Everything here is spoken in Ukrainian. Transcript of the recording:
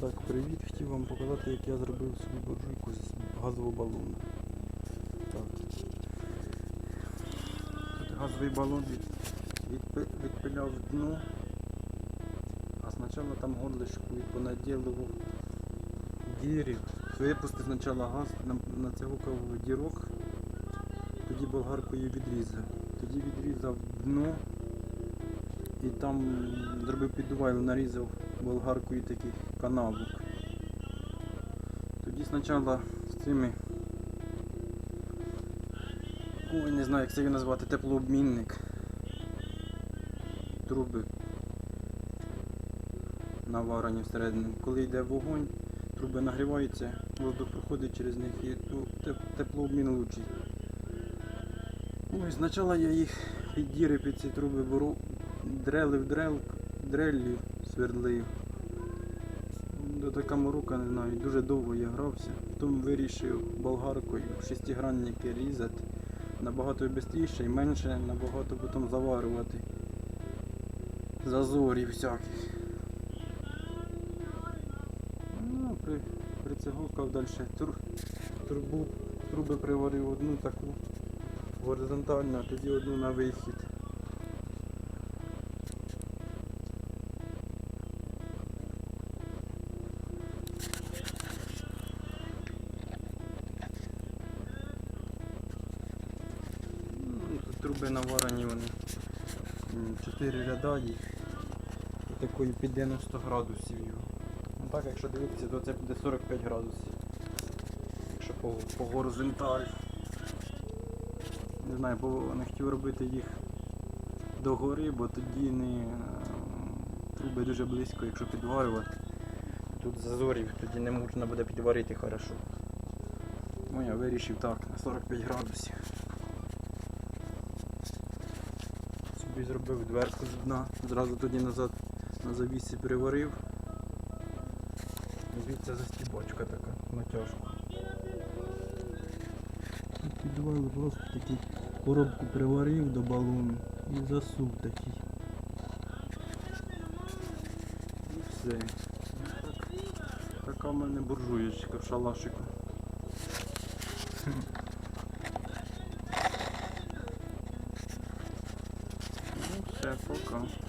Так, привіт, хотів вам показати, як я зробив собі буржуйку з газового балону. Так. Тут газовий балон від, відпи- відпиляв дно, а спочатку там горлишку і понаділував дірів. Випустив спочатку газ, на- нацягукав дірок, тоді болгаркою відрізав. Тоді відрізав дно і там зробив піддувайло, нарізав болгаркою таких канавок. Тоді спочатку з цими ой, не знаю як це його назвати, теплообмінник. Труби наварені всередину. Коли йде вогонь, труби нагріваються, воздух проходить через них і теплообмін лучший. Ой, спочатку я їх під діри під ці труби беру, дрелив дрел, дреллю свердлив. До така морока, не знаю, дуже довго я грався. Потім вирішив болгаркою шестигранники різати. Набагато швидше і менше, набагато потім заварювати. Зазорів всяких. Ну, при, прицегукав далі. Тур, трубу, труби приварив одну таку горизонтально, а тоді одну на вихід. Труби наварені вони. Чотири ряда їх. І такою під 90 градусів його. Ну так, якщо дивитися, то це буде 45 градусів. Якщо по, по горизонталі. Не знаю, бо не хотів робити їх догори, бо тоді не е, труби дуже близько, якщо підварювати. Тут зазорів, тоді не можна буде підварити хорошо. Ну я вирішив так, на 45 градусів. Собі зробив дверку з дна, зразу тоді назад на завісі приварив. Дивіться застібочка така натяжка. Підвали просто такий коробку приварив до балону і засув такий. І все. Так, така в мене буржуєчка в шалашику. é Falcão.